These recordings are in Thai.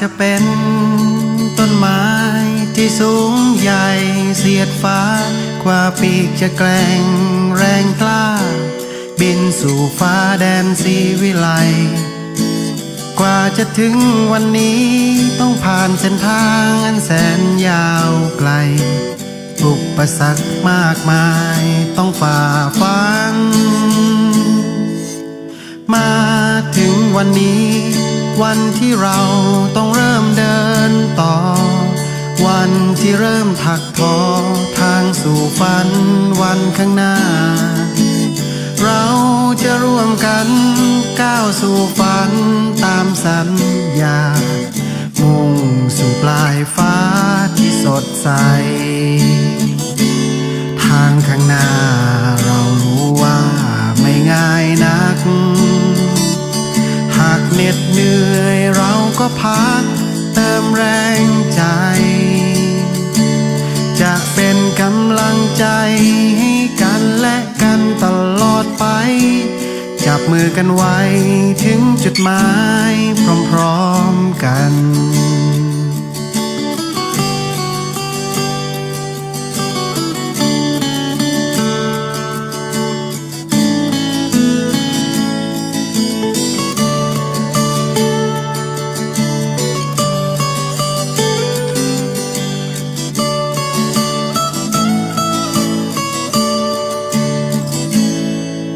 จะเป็นต้นไม้ที่สูงใหญ่เสียดฟ้ากว่าปีกจะแกร่งแรงกล้า บินสู่ฟ้าแดนสีวิไลกว่าจะถึงวันนี้ต้องผ่านเส้นทางอันแสนยาวไกล อุปสรรคมากมายต้องฝ่าฟันมาถึงวันนี้ วันที่เราต้องเริ่มเดินต่อ วันที่เริ่มถักทอทางสู่ฝันวันข้างหน้า เราจะร่วมกันก้าวสู่ฝันตามสัญญา มุ่งสู่ปลายฟ้าที่สดใส ทางข้างหน้า น็ดเหนื่อยเราก็พักเติมแรงใจ จะเป็นกำลังใจให้กันและกันตลอดไป จับมือกันไว้ถึงจุดหมายพร้อมๆกัน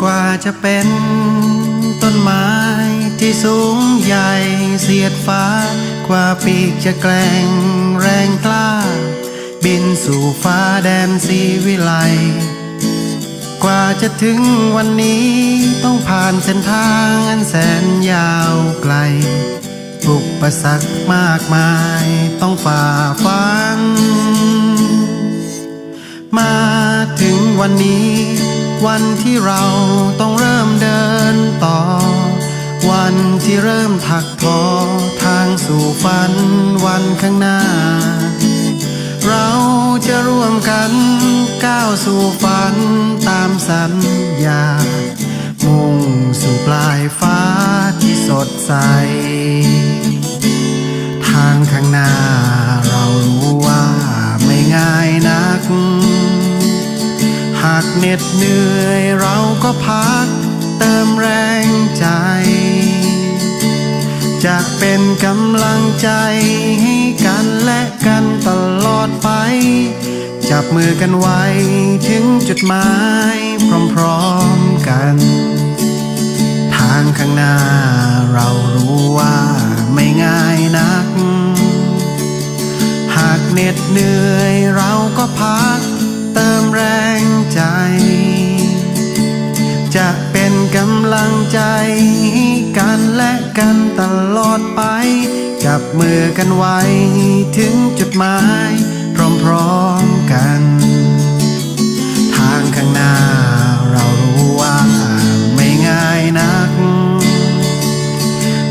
กว่าจะเป็นต้นไม้ที่สูงใหญ่เสียดฟ้า กว่าปีกจะแกร่งแรงกล้า บินสู่ฟ้าแดนสีวิไลกว่าจะถึงวันนี้ต้องผ่านเส้นทางอันแสนยาวไกล อุปสรรคมากมายต้องฝ่าฟันมาถึงวันนี้ วันที่เราต้องเริ่มเดินต่อ วันที่เริ่มถักทอทางสู่ฝันวันข้างหน้า เราจะร่วมกันก้าวสู่ฝันตามสัญญา มุ่งสู่ปลายฟ้าที่สดใส ทางข้างหน้า เหน็ดเหนื่อยเราก็พักเติมแรงใจ จะเป็นกำลังใจให้กันและกันตลอดไป จับมือกันไว้ถึงจุดหมายพร้อมๆกัน ทางข้างหน้าเรารู้ว่าไม่ง่ายนัก หากเหน็ดเหนื่อยเราก็พัก มแรงใจ จะเป็นกำลังใจ กันและกันตลอดไป จับมือกันไว้ ถึงจุดหมาย พร้อมๆกัน ทางข้างหน้าเรารู้ว่าไม่ง่ายนัก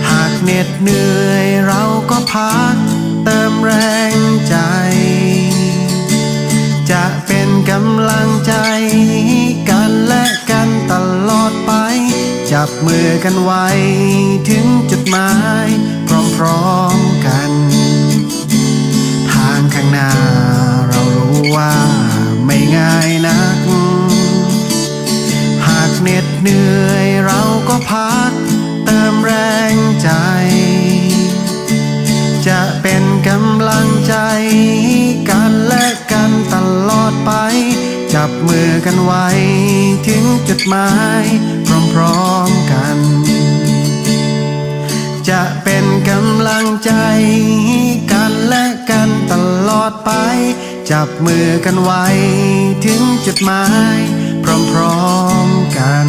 หากเหน็ดเหนื่อยเราก็พัก จับมือกันไว้ ถึงจุดหมายพร้อมๆกัน ทางข้างหน้าเรารู้ว่าไม่ง่ายนัก หากเหน็ดเหนื่อย จดหมายพร้อมๆกัน จะเป็นกำลังใจกันและกันตลอดไป จับมือกันไว้ ถึงจุดหมายพร้อมๆกัน